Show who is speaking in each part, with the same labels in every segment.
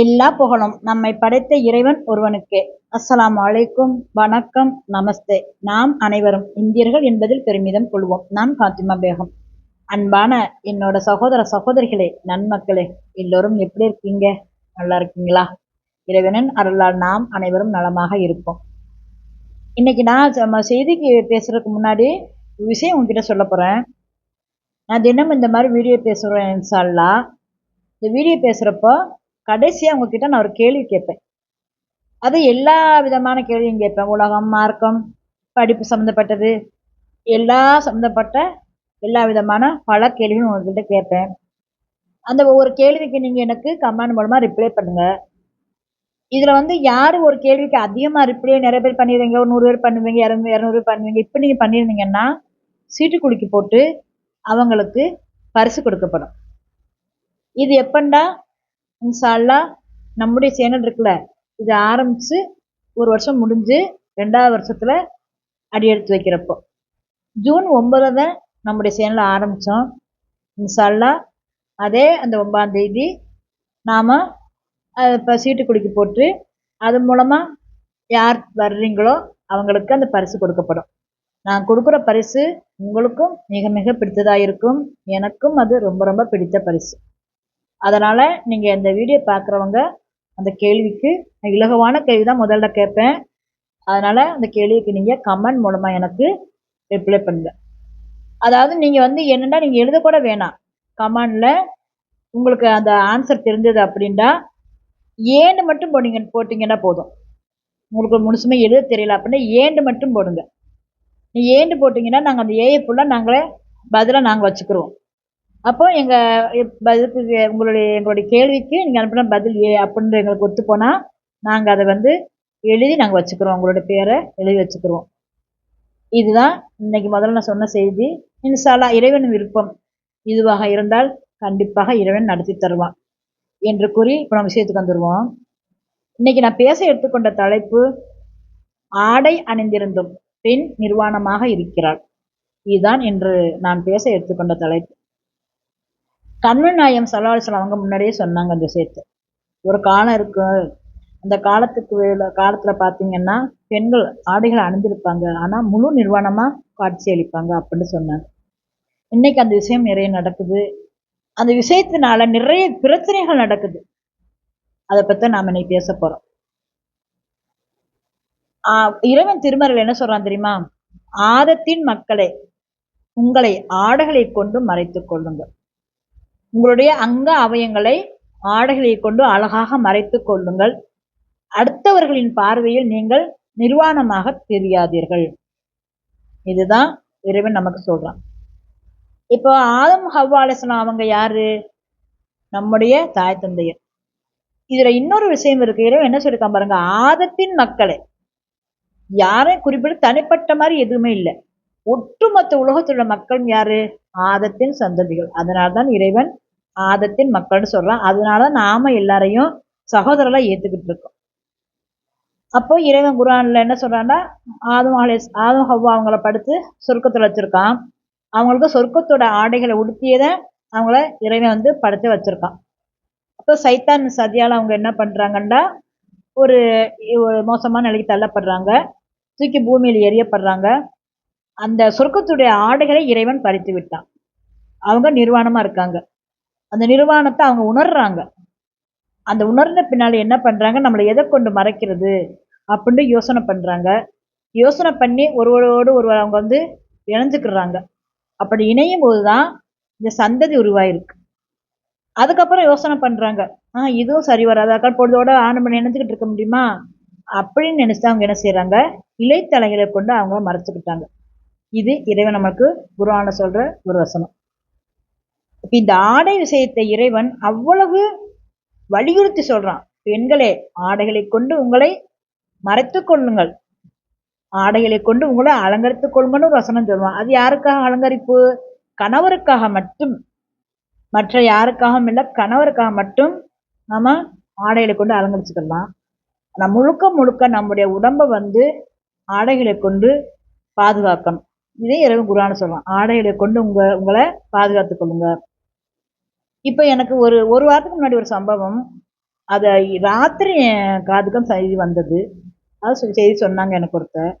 Speaker 1: எல்லா புகழும் நம்மை படைத்த இறைவன் ஒருவனுக்கே அஸ்லாம் வலைக்கும் வணக்கம் நமஸ்தே நாம் அனைவரும் இந்தியர்கள் என்பதில் பெருமிதம் கொள்வோம் நான் காத்திமா பேகம் அன்பான என்னோட சகோதர சகோதரிகளே நன்மக்களே எல்லோரும் எப்படி இருக்கீங்க நல்லா இருக்கீங்களா இறைவனின் அருளால் நாம் அனைவரும் நலமாக இருப்போம் இன்னைக்கு நான் நம்ம செய்திக்கு பேசுறதுக்கு முன்னாடி விஷயம் உங்ககிட்ட சொல்ல போகிறேன் நான் தினம் இந்த மாதிரி வீடியோ பேசுகிறேன் இன்சால்லா இந்த வீடியோ பேசுகிறப்போ கடைசியாக உங்ககிட்ட நான் ஒரு கேள்வி கேட்பேன் அது எல்லா விதமான கேள்வியும் கேட்பேன் உலகம் மார்க்கம் படிப்பு சம்மந்தப்பட்டது எல்லா சம்மந்தப்பட்ட எல்லா விதமான பல கேள்வியும் உங்ககிட்ட கேட்பேன் அந்த ஒவ்வொரு கேள்விக்கு நீங்கள் எனக்கு கமெண்ட் மூலமாக ரிப்ளை பண்ணுங்கள் இதில் வந்து யார் ஒரு கேள்விக்கு அதிகமாக ரிப்ளை நிறைய பேர் பண்ணிடுவீங்க ஒரு நூறு பேர் பண்ணுவீங்க இரநூறு இரநூறு பேர் பண்ணுவீங்க இப்போ நீங்கள் பண்ணியிருந்தீங்கன்னா சீட்டு குலுக்கி போட்டு அவங்களுக்கு பரிசு கொடுக்கப்படும் இது எப்பண்டா இன்ஷா அல்லா நம்முடைய சேனல் இருக்குல்ல இது ஆரம்பித்து ஒரு வருஷம் முடிஞ்சு ரெண்டாவது வருஷத்தில் அடி எடுத்து வைக்கிறப்போ ஜூன் ஒன்பதில் தான் நம்முடைய சேனலை ஆரம்பித்தோம் இன்ஷால்லா அல்லா அதே அந்த ஒன்பதாம் தேதி நாம் இப்போ சீட்டு குடிக்க போட்டு அது மூலமாக யார் வர்றீங்களோ அவங்களுக்கு அந்த பரிசு கொடுக்கப்படும் நான் கொடுக்குற பரிசு உங்களுக்கும் மிக மிக பிடித்ததாக இருக்கும் எனக்கும் அது ரொம்ப ரொம்ப பிடித்த பரிசு அதனால் நீங்கள் இந்த வீடியோ பார்க்குறவங்க அந்த கேள்விக்கு இலகுவான கேள்வி தான் முதல்ல கேட்பேன் அதனால் அந்த கேள்விக்கு நீங்கள் கமெண்ட் மூலமாக எனக்கு ரிப்ளை பண்ணுங்கள் அதாவது நீங்கள் வந்து என்னென்னா நீங்கள் எழுதக்கூட வேணாம் கமெண்டில் உங்களுக்கு அந்த ஆன்சர் தெரிஞ்சது அப்படின்னா ஏன்னு மட்டும் போடுங்க போட்டிங்கன்னா போதும் உங்களுக்கு முழுசுமே எழுத தெரியல அப்படின்னா ஏண்டு மட்டும் போடுங்க நீ ஏண்டு போட்டிங்கன்னா நாங்கள் அந்த ஏஐ ஃபுல்லாக நாங்களே பதிலாக நாங்கள் வச்சுக்கிறோம் அப்போது எங்கள் பதிலுக்கு உங்களுடைய எங்களுடைய கேள்விக்கு நீங்கள் அனுப்பின பதில் ஏ அப்படின்ற எங்களுக்கு ஒத்து போனா நாங்கள் அதை வந்து எழுதி நாங்கள் வச்சுக்கிறோம் உங்களோட பேரை எழுதி வச்சுக்கிறோம் இதுதான் இன்னைக்கு முதல்ல நான் சொன்ன செய்தி இன்சாலா இறைவன் விருப்பம் இதுவாக இருந்தால் கண்டிப்பாக இறைவன் நடத்தி தருவான் என்று கூறி இப்போ நம்ம விஷயத்துக்கு வந்துடுவோம் இன்னைக்கு நான் பேச எடுத்துக்கொண்ட தலைப்பு ஆடை அணிந்திருந்தும் பெண் நிர்வாணமாக இருக்கிறாள் இதுதான் என்று நான் பேச எடுத்துக்கொண்ட தலைப்பு கண்ணு நாயம் சலாசல் அவங்க முன்னாடியே சொன்னாங்க அந்த விஷயத்தை ஒரு காலம் இருக்கும் அந்த காலத்துக்கு காலத்தில் பார்த்தீங்கன்னா பெண்கள் ஆடைகளை அணிஞ்சிருப்பாங்க ஆனால் முழு நிர்வாணமாக காட்சி அளிப்பாங்க அப்படின்னு சொன்னாங்க இன்னைக்கு அந்த விஷயம் நிறைய நடக்குது அந்த விஷயத்தினால நிறைய பிரச்சனைகள் நடக்குது அதை பற்றி நாம இன்னைக்கு பேச போகிறோம் இறைவன் திருமறையில் என்ன சொல்கிறான் தெரியுமா ஆதத்தின் மக்களை உங்களை ஆடைகளை கொண்டு மறைத்துக் கொள்ளுங்கள் உங்களுடைய அங்க அவயங்களை ஆடைகளை கொண்டு அழகாக மறைத்து கொள்ளுங்கள் அடுத்தவர்களின் பார்வையில் நீங்கள் நிர்வாணமாக தெரியாதீர்கள் இதுதான் இறைவன் நமக்கு சொல்றான் இப்போ ஆதம் ஹவ்வாலசனா அவங்க யாரு நம்முடைய தாய் தந்தையர் இதுல இன்னொரு விஷயம் இருக்கு இறைவன் என்ன சொல்லியிருக்கான் பாருங்க ஆதத்தின் மக்களை யாரையும் குறிப்பிட்டு தனிப்பட்ட மாதிரி எதுவுமே இல்லை ஒட்டுமொத்த உலகத்தில் உள்ள மக்களும் யாரு ஆதத்தின் சந்ததிகள் அதனால்தான் இறைவன் ஆதத்தின் மக்கள்னு சொல்றான் அதனால நாம எல்லாரையும் சகோதரலாம் ஏத்துக்கிட்டு இருக்கோம் அப்போ இறைவன் குரானில் என்ன சொல்றான்னா ஆதம் அலே ஆதம் ஹவ்வா அவங்கள படுத்து சொர்க்கத்தில் வச்சிருக்கான் அவங்களுக்கு சொர்க்கத்தோட ஆடைகளை உடுத்தியதை அவங்கள இறைவன் வந்து படுத்து வச்சிருக்கான் அப்போ சைத்தான் சதியால் அவங்க என்ன பண்றாங்கன்னா ஒரு ஒரு மோசமான நிலைக்கு தள்ளப்படுறாங்க தூக்கி பூமியில் எரியப்படுறாங்க அந்த சொர்க்கத்துடைய ஆடைகளை இறைவன் பறித்து விட்டான் அவங்க நிர்வாணமாக இருக்காங்க அந்த நிர்வாணத்தை அவங்க உணர்றாங்க அந்த உணர்ந்த பின்னால் என்ன பண்ணுறாங்க நம்மளை எதை கொண்டு மறைக்கிறது அப்படின்னு யோசனை பண்ணுறாங்க யோசனை பண்ணி ஒருவரோடு ஒருவர் அவங்க வந்து இணைஞ்சுக்கிறாங்க அப்படி இணையும் போது தான் இந்த சந்ததி உருவாயிருக்கு அதுக்கப்புறம் யோசனை பண்ணுறாங்க ஆ இதுவும் சரி வராது அக்கா பொழுதோட ஆனமணி இணைஞ்சிக்கிட்டு இருக்க முடியுமா அப்படின்னு நினச்சி அவங்க என்ன செய்கிறாங்க இலைத்தலைகளை கொண்டு அவங்க மறைச்சிக்கிட்டாங்க இது இறைவன் நமக்கு குருவான சொல்கிற ஒரு வசனம் இந்த ஆடை விஷயத்தை இறைவன் அவ்வளவு வலியுறுத்தி சொல்றான் பெண்களே ஆடைகளை கொண்டு உங்களை மறைத்து கொள்ளுங்கள் ஆடைகளை கொண்டு உங்களை அலங்கரித்து ஒரு வசனம் சொல்லுவான் அது யாருக்காக அலங்கரிப்பு கணவருக்காக மட்டும் மற்ற யாருக்காகவும் இல்லை கணவருக்காக மட்டும் நம்ம ஆடைகளை கொண்டு அலங்கரிச்சுக்கலாம் ஆனால் முழுக்க முழுக்க நம்முடைய உடம்பை வந்து ஆடைகளை கொண்டு பாதுகாக்கணும் இதே இரவு குரான சொல்லலாம் ஆடைகளை கொண்டு உங்கள் உங்களை பாதுகாத்து கொள்ளுங்கள் இப்போ எனக்கு ஒரு ஒரு வாரத்துக்கு முன்னாடி ஒரு சம்பவம் அதை ராத்திரி காதுக்கும் செய்தி வந்தது அது செய்தி சொன்னாங்க எனக்கு ஒருத்தர்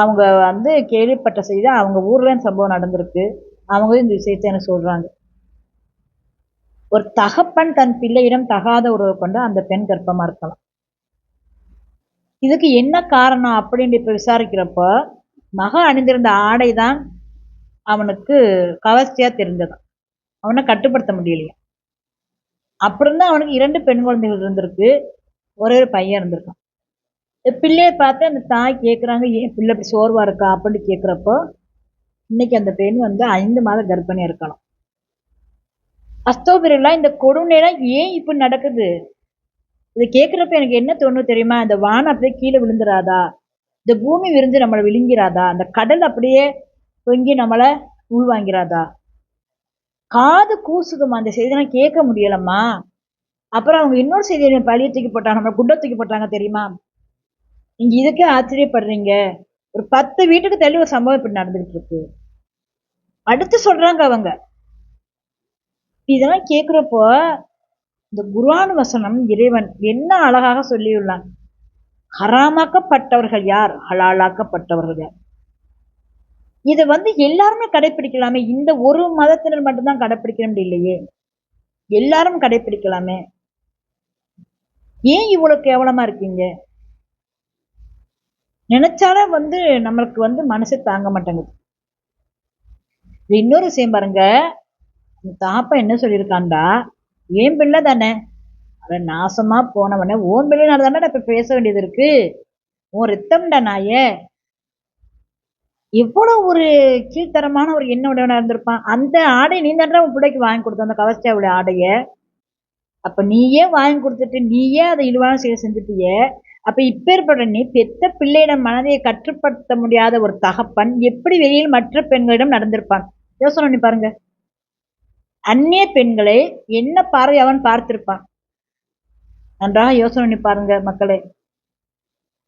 Speaker 1: அவங்க வந்து கேள்விப்பட்ட செய்தி அவங்க ஊரில் சம்பவம் நடந்திருக்கு அவங்க இந்த விஷயத்தை எனக்கு சொல்கிறாங்க ஒரு தகப்பன் தன் பிள்ளையிடம் தகாத உறவு கொண்டு அந்த பெண் கர்ப்பமா இருக்கலாம் இதுக்கு என்ன காரணம் அப்படின்னு இப்போ விசாரிக்கிறப்போ மக அணிந்திருந்த ஆடை தான் அவனுக்கு கவர்ச்சியாக தெரிஞ்சதான் அவனை கட்டுப்படுத்த முடியலையா அப்புறம் அவனுக்கு இரண்டு பெண் குழந்தைகள் இருந்திருக்கு ஒரே ஒரு பையன் இருந்திருக்கான் பிள்ளையை பார்த்து அந்த தாய் கேட்குறாங்க ஏன் பிள்ளை இப்படி சோர்வாக இருக்கா அப்படின்னு கேட்குறப்போ இன்னைக்கு அந்த பெண் வந்து ஐந்து மாத கர்ப்பணி இருக்கணும் அஸ்தோபிரியெல்லாம் இந்த கொடுமையெல்லாம் ஏன் இப்போ நடக்குது இதை கேட்குறப்ப எனக்கு என்ன தோணும் தெரியுமா இந்த வானம் அப்படியே கீழே விழுந்துராதா இந்த பூமி விரிஞ்சு நம்மளை விழுங்கிறாதா அந்த கடல் அப்படியே தொங்கி நம்மளை உள்வாங்கிறாதா காது கூசுதுமா அந்த செய்தி நான் கேட்க முடியலம்மா அப்புறம் அவங்க இன்னொரு செய்தி பழிய தூக்கி போட்டாங்க நம்ம குண்டை தூக்கி போட்டாங்க தெரியுமா நீங்க இதுக்கே ஆச்சரியப்படுறீங்க ஒரு பத்து வீட்டுக்கு தள்ளி ஒரு சம்பவம் இப்படி நடந்துகிட்டு இருக்கு அடுத்து சொல்றாங்க அவங்க இதெல்லாம் கேட்குறப்போ இந்த குருவானு வசனம் இறைவன் என்ன அழகாக சொல்லியுள்ளான் ஹராமாக்கப்பட்டவர்கள் யார் ஹலாலாக்கப்பட்டவர்கள் யார் இதை வந்து எல்லாருமே கடைபிடிக்கலாமே இந்த ஒரு மதத்தினர் மட்டும்தான் கடைபிடிக்கணும் இல்லையே எல்லாரும் கடைபிடிக்கலாமே ஏன் இவ்வளவு கேவலமா இருக்கீங்க நினைச்சாலே வந்து நம்மளுக்கு வந்து மனசு தாங்க மாட்டேங்குது இன்னொரு விஷயம் பாருங்க தாப்பா என்ன சொல்லியிருக்காண்டா ஏன் பிள்ளை தானே அவன் நாசமா போனவனே ஓன் பிள்ளைனால தானே இப்ப பேச வேண்டியது இருக்கு உன் ரத்தம்டா நாயே எவ்வளோ ஒரு கீழ்த்தரமான ஒரு எண்ண உடையவனாக இருந்திருப்பான் அந்த ஆடை நீ தான் உன் பிள்ளைக்கு வாங்கி கொடுத்த அந்த கவர்ச்சியாவுடைய ஆடையை அப்போ நீயே வாங்கி கொடுத்துட்டு நீயே அதை இழிவான செயல் செஞ்சுட்டிய அப்போ இப்பேற்பட்ட நீ பெத்த பிள்ளையிடம் மனதையை கட்டுப்படுத்த முடியாத ஒரு தகப்பன் எப்படி வெளியில் மற்ற பெண்களிடம் நடந்திருப்பான் யோசனை பண்ணி பாருங்க அந்நிய பெண்களை என்ன பார்வை அவன் பார்த்திருப்பான் நன்றாக யோசனை பண்ணி பாருங்க மக்களே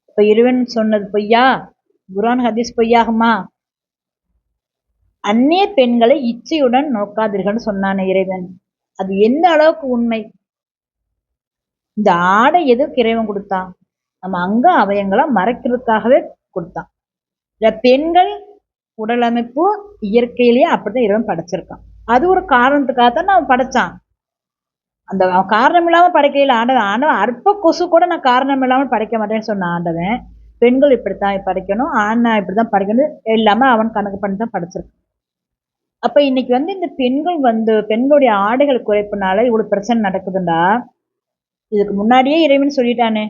Speaker 1: இப்போ இருவன் சொன்னது பொய்யா குரான் ஹதீஸ் பொய்யாகுமா அந்நிய பெண்களை இச்சையுடன் நோக்காதீர்கள்னு சொன்னான இறைவன் அது எந்த அளவுக்கு உண்மை இந்த ஆடை எதுக்கு இறைவன் கொடுத்தான் நம்ம அங்க அவயங்களை மறைக்கிறதுக்காகவே கொடுத்தான் இந்த பெண்கள் உடல் அமைப்பு இயற்கையிலேயே அப்படிதான் இறைவன் படைச்சிருக்கான் அது ஒரு காரணத்துக்காக தான் நான் படைச்சான் அந்த காரணம் இல்லாமல் படைக்கல ஆண்டவன் ஆண்டவன் அற்ப கொசு கூட நான் காரணம் இல்லாமல் படைக்க மாட்டேன்னு சொன்ன ஆண்டவன் பெண்கள் இப்படித்தான் படைக்கணும் படிக்கணும் ஆணா இப்படி தான் படிக்கணும் எல்லாமே அவன் கணக்கு பண்ணி தான் படைச்சிருக்கான் அப்போ இன்னைக்கு வந்து இந்த பெண்கள் வந்து பெண்களுடைய ஆடைகள் குறைப்புனால இவ்வளோ பிரச்சனை நடக்குதுண்டா இதுக்கு முன்னாடியே இறைவன் சொல்லிட்டானே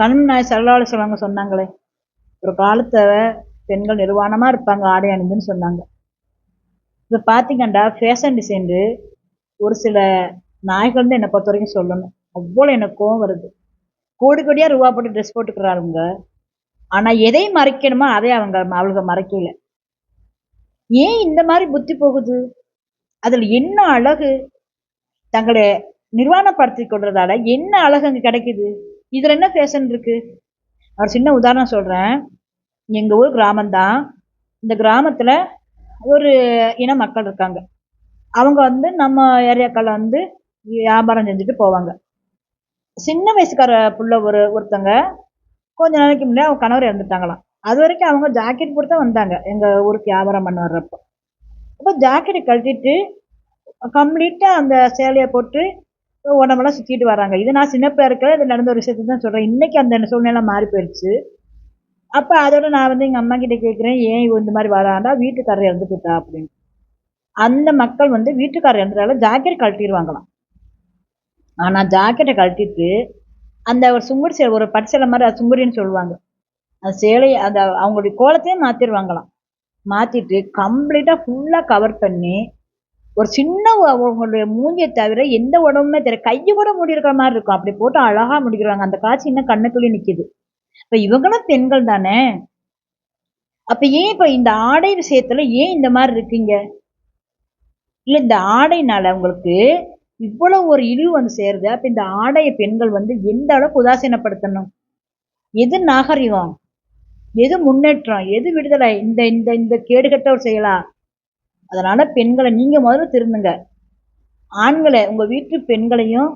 Speaker 1: கண் நாய் சரலாள சொல்லுவாங்க சொன்னாங்களே ஒரு காலத்தை பெண்கள் நிர்வாணமாக இருப்பாங்க ஆடை அணிந்துன்னு சொன்னாங்க இப்போ பாத்தீங்கண்டா ஃபேஷன் டிசைன் ஒரு சில நாய்கள் தான் என்னை பொறுத்த வரைக்கும் சொல்லணும் அவ்வளோ எனக்கும் வருது கோடி கோடியாக ரூபா போட்டு ட்ரெஸ் போட்டுக்கிறாருங்க ஆனால் எதை மறைக்கணுமோ அதை அவங்க அவளுக்கு மறைக்கல ஏன் இந்த மாதிரி புத்தி போகுது அதில் என்ன அழகு தங்களை நிர்வாணப்படுத்தி கொள்றதால என்ன அழகு அங்கே கிடைக்குது இதில் என்ன ஃபேஷன் இருக்கு அவர் சின்ன உதாரணம் சொல்கிறேன் எங்கள் ஊர் கிராமம்தான் இந்த கிராமத்தில் ஒரு இன மக்கள் இருக்காங்க அவங்க வந்து நம்ம ஏரியாக்களில் வந்து வியாபாரம் செஞ்சுட்டு போவாங்க சின்ன வயசுக்கார புள்ள ஒரு ஒருத்தங்க கொஞ்ச நாளைக்கு முன்னாடி அவங்க கணவர் இறந்துட்டாங்களாம் அது வரைக்கும் அவங்க ஜாக்கெட் போட்டு தான் வந்தாங்க எங்கள் ஊருக்கு வியாபாரம் பண்ண வர்றப்போ அப்போ ஜாக்கெட்டை கழட்டிட்டு கம்ப்ளீட்டாக அந்த சேலையை போட்டு உடம்பெல்லாம் சுற்றிட்டு வராங்க இது நான் சின்ன பிள்ளை இருக்கிற இது நடந்த ஒரு விஷயத்தை தான் சொல்கிறேன் இன்றைக்கி அந்த சூழ்நிலை மாறி போயிடுச்சு அப்போ அதோட நான் வந்து எங்கள் அம்மா கிட்டே கேட்குறேன் ஏன் இவ இந்த மாதிரி வராண்டா வீட்டுக்காரர் இறந்து போயிட்டா அப்படின்னு அந்த மக்கள் வந்து வீட்டுக்காரர் இறந்துட்டால ஜாக்கெட் கழட்டிடுவாங்களாம் ஆனால் ஜாக்கெட்டை கழட்டிட்டு அந்த ஒரு சுங்குடி சேலை ஒரு பட்டு மாதிரி அது சுங்குடின்னு சொல்லுவாங்க அந்த சேலையை அந்த அவங்களுடைய கோலத்தையும் மாற்றிடுவாங்களாம் மாற்றிட்டு கம்ப்ளீட்டாக ஃபுல்லாக கவர் பண்ணி ஒரு சின்ன அவங்களுடைய மூஞ்சியை தவிர எந்த உடம்புமே தெரியும் கையை கூட மூடி இருக்கிற மாதிரி இருக்கும் அப்படி போட்டு அழகாக முடிக்கிறாங்க அந்த காட்சி இன்னும் கண்ணுக்குள்ளே நிற்கிது இப்போ இவங்களும் பெண்கள் தானே அப்போ ஏன் இப்போ இந்த ஆடை விஷயத்தில் ஏன் இந்த மாதிரி இருக்கீங்க இல்லை இந்த ஆடைனால உங்களுக்கு இவ்வளவு ஒரு இழிவு வந்து சேருது அப்போ இந்த ஆடைய பெண்கள் வந்து எந்த அளவுக்கு உதாசீனப்படுத்தணும் எது நாகரிகம் எது முன்னேற்றம் எது விடுதலை இந்த இந்த இந்த கேடுகட்ட ஒரு செயலா அதனால பெண்களை நீங்க முதல்ல திருந்துங்க ஆண்களை உங்க வீட்டு பெண்களையும்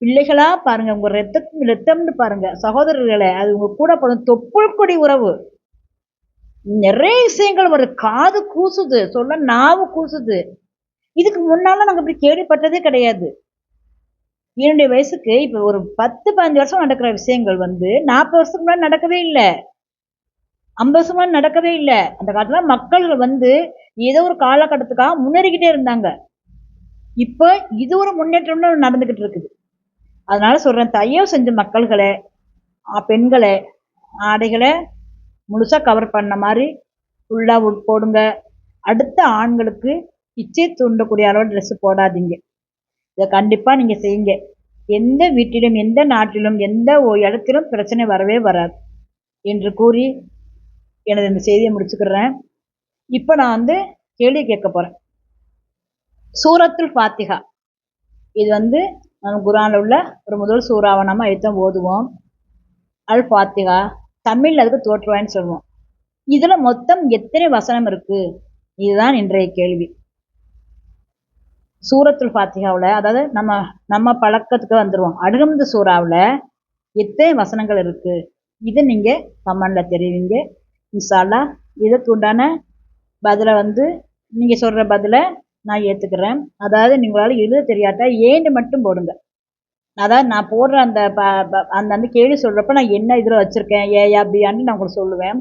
Speaker 1: பிள்ளைகளா பாருங்க உங்க ரத்தம் ரத்தம்னு பாருங்க சகோதரர்களை அது உங்க கூட போதும் தொப்புள் கொடி உறவு நிறைய விஷயங்கள் வருது காது கூசுது சொல்ல நாவு கூசுது இதுக்கு முன்னால நாங்கள் இப்படி கேள்விப்பட்டதே கிடையாது என்னுடைய வயசுக்கு இப்போ ஒரு பத்து பதினஞ்சு வருஷம் நடக்கிற விஷயங்கள் வந்து நாற்பது வருஷத்துக்கு முன்னாடி நடக்கவே இல்லை ஐம்பது வருஷம் நடக்கவே இல்லை அந்த காலத்தில் மக்கள் வந்து ஏதோ ஒரு காலகட்டத்துக்காக முன்னேறிக்கிட்டே இருந்தாங்க இப்போ இது ஒரு முன்னேற்றம்னு நடந்துக்கிட்டு இருக்குது அதனால சொல்கிறேன் தயவு செஞ்ச மக்கள்களை பெண்களை ஆடைகளை முழுசாக கவர் பண்ண மாதிரி ஃபுல்லாக போடுங்க அடுத்த ஆண்களுக்கு இச்சை தூண்டக்கூடிய அளவு ட்ரெஸ்ஸு போடாதீங்க இதை கண்டிப்பாக நீங்கள் செய்யுங்க எந்த வீட்டிலும் எந்த நாட்டிலும் எந்த இடத்திலும் பிரச்சனை வரவே வராது என்று கூறி எனது இந்த செய்தியை முடிச்சுக்கிறேன் இப்போ நான் வந்து கேள்வி கேட்க போகிறேன் சூரத்துல் ஃபாத்திகா இது வந்து நம்ம குரானில் உள்ள ஒரு முதல் சூறாவை நம்ம எழுத்தம் ஓதுவோம் அல் ஃபாத்திகா தமிழில் அதுக்கு தோற்றுவான்னு சொல்லுவோம் இதில் மொத்தம் எத்தனை வசனம் இருக்குது இதுதான் இன்றைய கேள்வி சூரத்துல் ஃபாத்திகாவில் அதாவது நம்ம நம்ம பழக்கத்துக்கு வந்துடுவோம் அடுகமது சூறாவில் எத்தனை வசனங்கள் இருக்குது இதை நீங்கள் கமெண்டில் தெரிவிங்க இன்சாலா இதுக்குண்டான பதிலை வந்து நீங்கள் சொல்கிற பதிலை நான் ஏற்றுக்கிறேன் அதாவது நீங்களால் எழுத தெரியாட்டா ஏன்னு மட்டும் போடுங்க அதாவது நான் போடுற அந்த ப அந்த அந்த கேள்வி சொல்கிறப்ப நான் என்ன இதில் வச்சுருக்கேன் ஏ அப்படியான்னு நான் உங்களுக்கு சொல்லுவேன்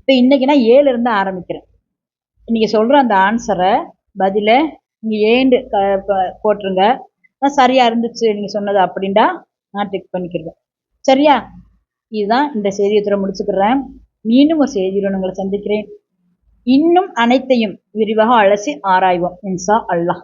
Speaker 1: இப்போ இன்றைக்கி நான் ஏழுலேருந்து ஆரம்பிக்கிறேன் நீங்கள் சொல்கிற அந்த ஆன்சரை பதிலை நீங்கள் ஏண்டு க போட்டுருங்க சரியாக இருந்துச்சு நீங்கள் சொன்னது அப்படின்டா நான் டிக் பண்ணிக்கிறேன் சரியா இதுதான் இந்த செய்தியத்துல முடிச்சுக்கிறேன் மீண்டும் ஒரு செய்தியில உங்களை சந்திக்கிறேன் இன்னும் அனைத்தையும் விரிவாக அலசி ஆராய்வோம் இன்சா அல்லாஹ்